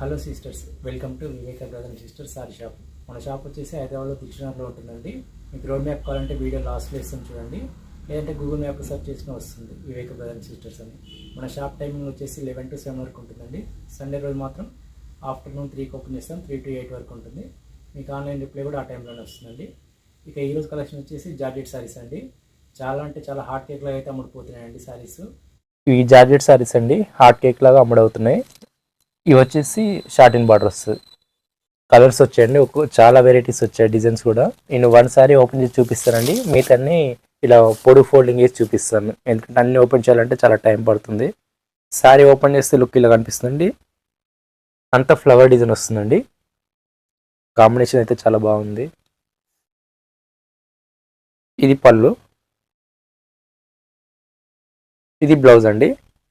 Hello sisters welcome to Viveka brother and sisters saree shop మన shop వచ్చేసి హైదరాబాద్లో దిల్చునగర్లో ఉంటుందండి. మీకు రోడ్ మ్యాప్ కావాలంటే వీడియో లాస్ట్ ఇస్తాం చూడండి. లేదంటే గూగుల్ మ్యాప్ సెర్చ్ చేసినా వస్తుంది వివేక బ్రదర్ అండ్ సిస్టర్స్ అని. మన షాప్ టైమింగ్ వచ్చేసి లెవెన్ టు సెవెన్ వరకు ఉంటుందండి. సండే రోజు మాత్రం ఆఫ్టర్నూన్ త్రీకి ఓపెన్ చేస్తాం. త్రీ టు ఎయిట్ వరకు ఉంటుంది. మీకు ఆన్లైన్ రిప్లై కూడా ఆ టైంలోనే వస్తుందండి. ఇక ఈరోజు కలెక్షన్ వచ్చేసి జార్జెట్ సారీస్ అండి. చాలా అంటే చాలా హాట్ కేక్లో అయితే అమ్ముడుపోతున్నాయండి సారీస్ ఇవి జార్జెట్ సారీస్ అండి హాట్ కేక్ లాగా అమ్ముడవుతున్నాయి. ఇవి వచ్చేసి షార్ట్ ఇన్ బార్డర్స్. కలర్స్ వచ్చాయండి ఒక్కో చాలా వెరైటీస్ వచ్చాయి డిజైన్స్ కూడా. నేను వన్ సారీ ఓపెన్ చేసి చూపిస్తానండి. మిగతాన్ని ఇలా పొడు ఫోల్డింగ్ చేసి చూపిస్తాను. ఎందుకంటే అన్ని ఓపెన్ చేయాలంటే చాలా టైం పడుతుంది. సారీ ఓపెన్ చేస్తే లుక్ ఇలా కనిపిస్తుంది అంత ఫ్లవర్ డిజైన్ వస్తుందండి. కాంబినేషన్ అయితే చాలా బాగుంది. ఇది పళ్ళు. ఇది బ్లౌజ్ అండి.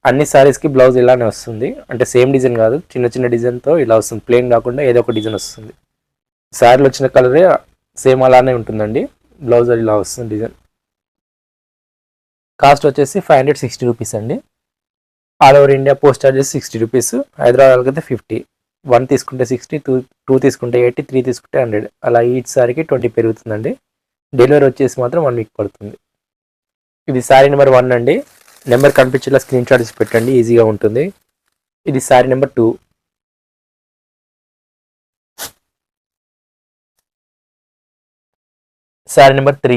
అన్ని సారీస్కి బ్లౌజ్ ఇలానే వస్తుంది. అంటే సేమ్ డిజైన్ కాదు చిన్న చిన్న డిజైన్తో ఇలా వస్తుంది. ప్లెయిన్ కాకుండా ఏదో ఒక డిజైన్ వస్తుంది. శారీలో వచ్చిన కలరే సేమ్ అలానే ఉంటుందండి. బ్లౌజ్ ఇలా వస్తుంది డిజైన్ కాస్ట్ వచ్చేసి ఫైవ్ హండ్రెడ్ సిక్స్టీ రూపీస్ అండి. All over India post charges sixty rupees హైదరాబాద్కి అయితే ఫిఫ్టీ వన్ తీసుకుంటే సిక్స్టీ టూ టూ తీసుకుంటే ఎయిటీ త్రీ తీసుకుంటే హండ్రెడ్ అలా ఈచ్ సారీకి ట్వంటీ పెరుగుతుందండి. డెలివరీ వచ్చేసి మాత్రం వన్ వీక్ పడుతుంది. ఇది సారీ నెంబర్ వన్ అండి. నెంబర్ కనిపించేలా స్క్రీన్ షాట్ పెట్టండి ఈజీగా ఉంటుంది. ఇది saree number two. Saree number three.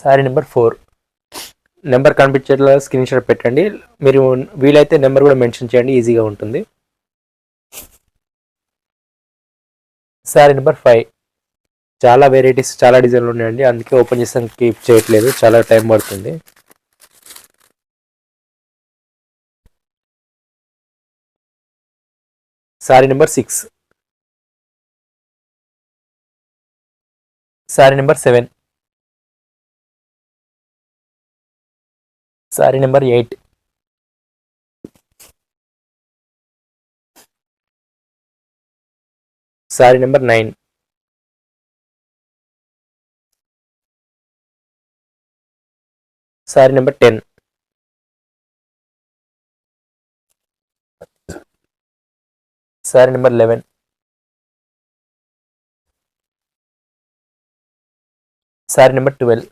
Saree number four. Number కనిపించేలా స్క్రీన్ షాట్ పెట్టండి. మీరు వీలైతే నెంబర్ కూడా మెన్షన్ చేయండి ఈజీగా ఉంటుంది. Saree number five. చాలా వెరైటీస్ చాలా డిజైన్లు ఉన్నాయండి. అందుకే ఓపెన్ చేసాను కీప్ చేయట్లేదు. చాలా టైం పడుతుంది. Saree number six saree number seven saree number eight saree number nine saree number ten saree number eleven saree number twelve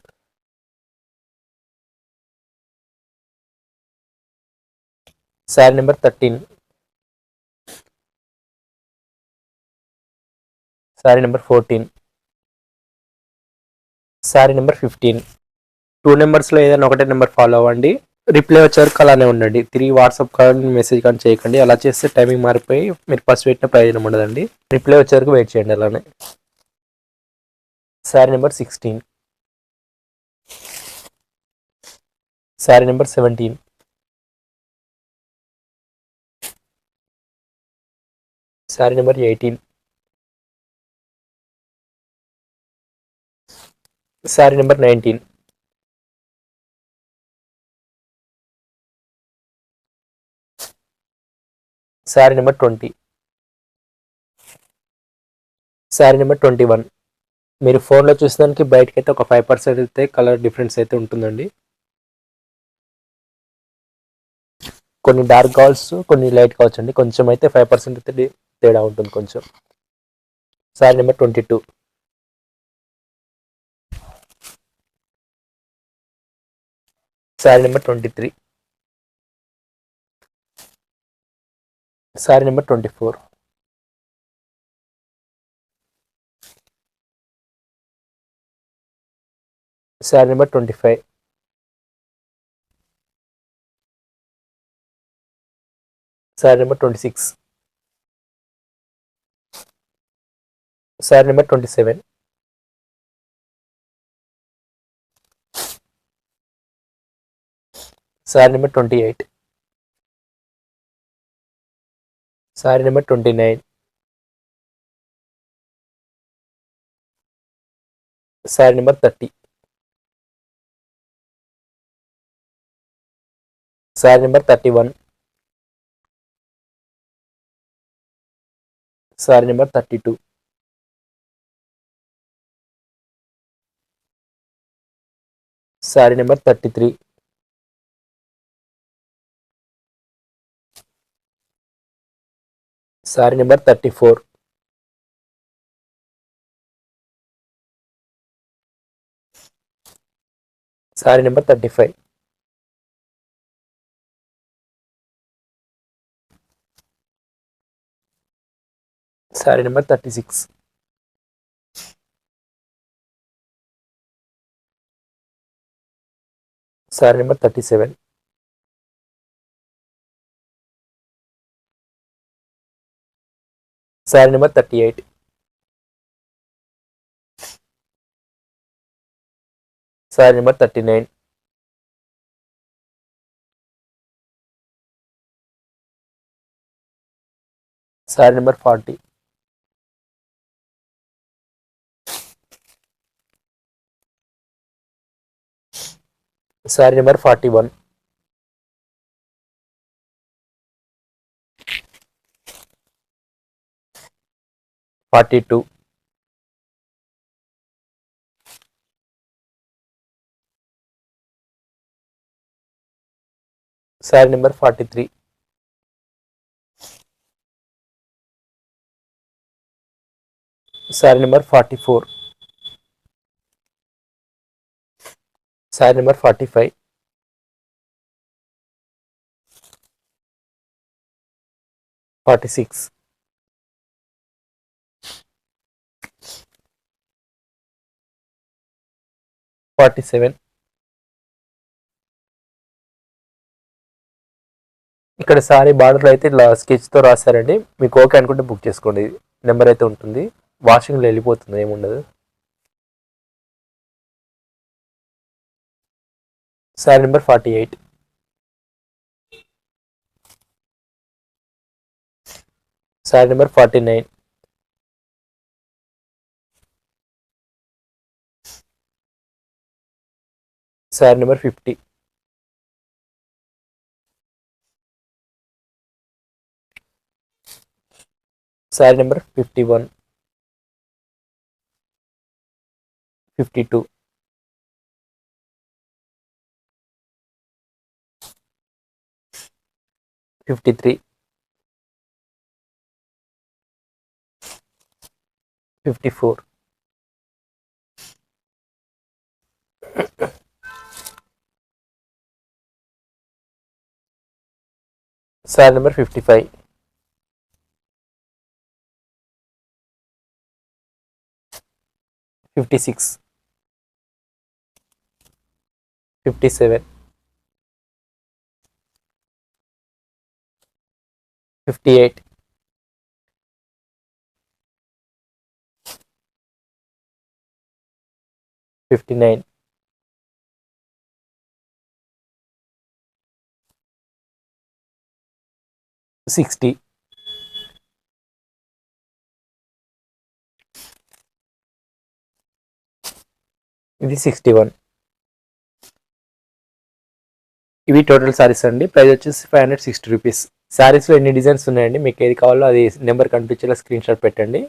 saree number thirteen saree number fourteen saree number fifteen two నెంబర్స్లో ఏదైనా ఒకటే number follow అవ్వండి. Reply వచ్చే వరకు అలానే ఉండండి. తిరిగి WhatsApp కానీ message కానీ చేయకండి. అలా చేస్తే టైమింగ్ మారిపోయి మీరు ఫస్ట్ పెట్టిన ప్రయోజనం ఉండదండి. రిప్లై వచ్చేవరకు వెయిట్ చేయండి అలానే. Saree number sixteen. Saree number seventeen. Saree number eighteen. Saree number nineteen. Saree number twenty. Saree number twenty one. మీరు ఫోన్లో చూసేదానికి బయటకి అయితే ఒక ఫైవ్ పర్సెంట్ అయితే కలర్ డిఫరెన్స్ అయితే ఉంటుందండి. కొన్ని డార్క్ కావచ్చు కొన్ని లైట్ కావచ్చు అండి. కొంచెం అయితే ఫైవ్ పర్సెంట్ అయితే తేడా ఉంటుంది కొంచెం. Saree number twenty two. Saree number twenty three. Sir number 24 Sir number 25 Sir number 26 Sir number 27 Sir number 28 saree number twenty nine saree number thirty saree number thirty one saree number thirty two saree number thirty three saree number 34 saree number 35 saree number 36 saree number 37 Sir number 38. Sir number 39. Sir number 40. Sir number 41. 42 saree number 43 saree number 44 saree number 45 46 47 ఇక్కడ సారీ బార్డర్లో అయితే ఇట్లా స్కెచ్తో రాశారండి. మీకు okay అనుకుంటే book చేసుకోండి. Number అయితే ఉంటుంది. వాషింగ్లో వెళ్ళిపోతుంది ఏముండదు. Saree number forty eight. Saree number forty nine. Sir number 50. Sir number fifty one. Fifty two. Fifty three. Fifty four. Fifty three fifty four sir number fifty sixty. ఇది sixty one. ఇవి total saris అండి. Price వచ్చేసి five hundred sixty rupees శారీస్లో ఎన్ని designs ఉన్నాయండి? మీకు ఏది కావాలో అది నెంబర్ కనిపించేలా స్క్రీన్ షాట్ పెట్టండి.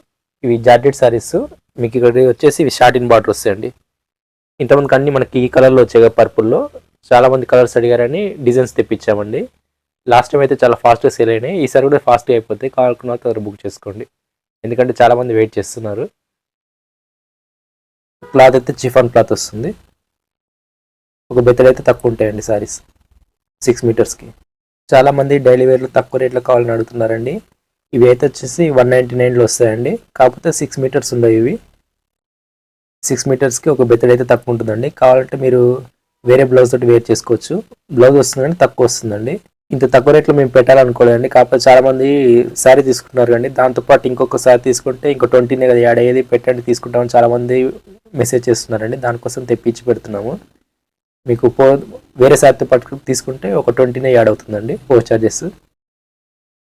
ఇవి జార్జెట్ సారీస్ మీకు ఇక్కడ వచ్చేసి ఇవి షార్ట్ ఇన్ బార్డర్ వస్తాయండి. ఇంతమందికి అన్ని మనకి ఈ కలర్లో వచ్చాయి కదా పర్పుల్లో చాలా మంది కలర్స్ అడిగారని డిజైన్స్ తెప్పించామండి. లాస్ట్ టైం అయితే చాలా ఫాస్ట్గా సేల్ అయినాయి. ఈసారి కూడా ఫాస్ట్గా అయిపోతే కావాలనుకున్న తర్వాత బుక్ చేసుకోండి. ఎందుకంటే చాలామంది వెయిట్ చేస్తున్నారు. క్లాత్ అయితే చిఫాన్ క్లాత్ వస్తుంది. ఒక బెత్తలు అయితే తక్కువ ఉంటాయండి సారీస్. సిక్స్ మీటర్స్కి. చాలామంది డైలీ వేర్లో తక్కువ రేట్లో కావాలని అడుగుతున్నారండి. ఇవి అయితే వచ్చేసి వన్ నైంటీ నైన్లో వస్తాయండి. కాకపోతే సిక్స్ మీటర్స్ ఉండవు ఇవి. సిక్స్ మీటర్స్కి ఒక బెత్తడి అయితే తక్కువ ఉంటుందండి. కావాలంటే మీరు వేరే బ్లౌజ్ తోటి వేర్ చేసుకోవచ్చు. బ్లౌజ్ వస్తుందండి తక్కువ వస్తుందండి. ఇంత తక్కువ రేట్లో మేము పెట్టాలనుకోలేదండి. కాకపోతే చాలామంది సారీ శారీ తీసుకుంటున్నారు కానీ దాంతోపాటు ఇంకొక శారీ తీసుకుంటే ఇంకో ట్వంటీనే కదా యాడ్ అయ్యేది పెట్టండి తీసుకుంటామని చాలామంది మెసేజ్ చేస్తున్నారండి. దానికోసం తెప్పించి పెడుతున్నాము. మీకు పో వేరే శారీతో పట్టు తీసుకుంటే ఒక ట్వంటీనే యాడ్ అవుతుందండి పోస్ట్ చార్జెస్.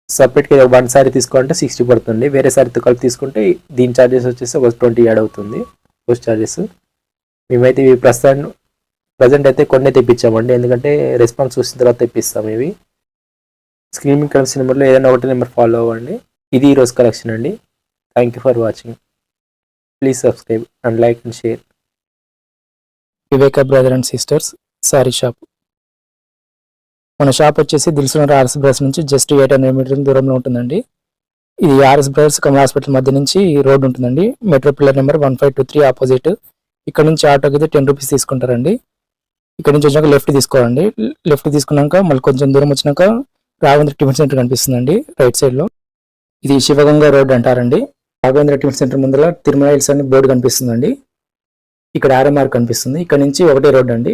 సపరేట్గా వన్ శారీ తీసుకోవాలంటే సిక్స్టీ పడుతుంది వేరే శారీతో కలిపి తీసుకుంటే దీని చార్జెస్ వచ్చేసి ఒక ట్వంటీ యాడ్ అవుతుంది పోస్ట్ చార్జెస్. మేమైతే ఇవి ప్రస్తుతం ప్రజెంట్ అయితే కొన్ని తెప్పించామండి. ఎందుకంటే రెస్పాన్స్ చూసిన తర్వాత తెప్పిస్తాం ఇవి. స్క్రీన్ మీద కలిసిన నెంబర్లో ఏదైనా ఒకటి నెంబర్ ఫాలో అవ్వండి. ఇది ఈరోజు కలెక్షన్ అండి. Thank you for watching please subscribe and like and share Viveka brother and sisters saree shop మన షాప్ వచ్చేసి దిల్సునర్ ఆర్ఎస్ బ్రదర్స్ నుంచి జస్ట్ ఎయిట్ హండ్రెడ్ మీటర్ దూరంలో ఉంటుందండి. ఇది ఆర్ఎస్ బ్రదర్స్ కమల్ హాస్పిటల్ మధ్య నుంచి రోడ్ ఉంటుందండి. Metro pillar number one five two three opposite ఇక్కడ నుంచి ఆటోకి అయితే టెన్ రూపీస్ తీసుకుంటారండి. ఇక్కడ నుంచి వచ్చాక లెఫ్ట్ తీసుకోవాలండి. లెఫ్ట్ తీసుకున్నాక మళ్ళీ కొంచెం దూరం వచ్చినాక రాఘవేంద్ర టిఫిన్ సెంటర్ కనిపిస్తుందండి రైట్ సైడ్లో ఇది శివగంగా రోడ్ అంటారండి. రాఘవేంద్ర టిఫిన్ సెంటర్ ముందర తిరుమల హిల్స్ అని బోర్డు కనిపిస్తుందండి. ఇక్కడ ఆర్ఎంఆర్ కనిపిస్తుంది. ఇక్కడ నుంచి ఒకటే రోడ్ అండి.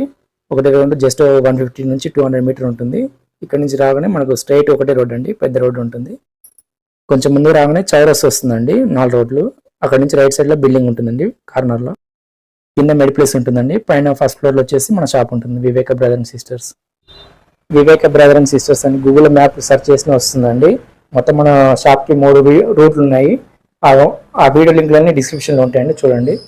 ఒకటే రోడ్ జస్ట్ వన్ ఫిఫ్టీ నుంచి టూ హండ్రెడ్ మీటర్ ఉంటుంది. ఇక్కడ నుంచి రాగానే మనకు స్ట్రైట్ ఒకటే రోడ్ అండి పెద్ద రోడ్ ఉంటుంది. కొంచెం ముందు రాగానే చౌరస్ వస్తుందండి నాలుగు రోడ్లు. అక్కడ నుంచి రైట్ సైడ్లో బిల్డింగ్ ఉంటుందండి కార్నర్లో. కింద మెడిప్లేస్ ఉంటుందండి. పైన ఫస్ట్ ఫ్లోర్లో వచ్చేసి మన షాప్ ఉంటుంది Viveka brother and sisters. Viveka brother and sisters అని గూగుల్ మ్యాప్ సెర్చ్ చేసిన వస్తుందండి. మొత్తం మన షాప్కి మూడు రూట్లు ఉన్నాయి. ఆ- ఆ వీడియో లింక్లన్నీ డిస్క్రిప్షన్లో ఉంటాయండి. చూడండి.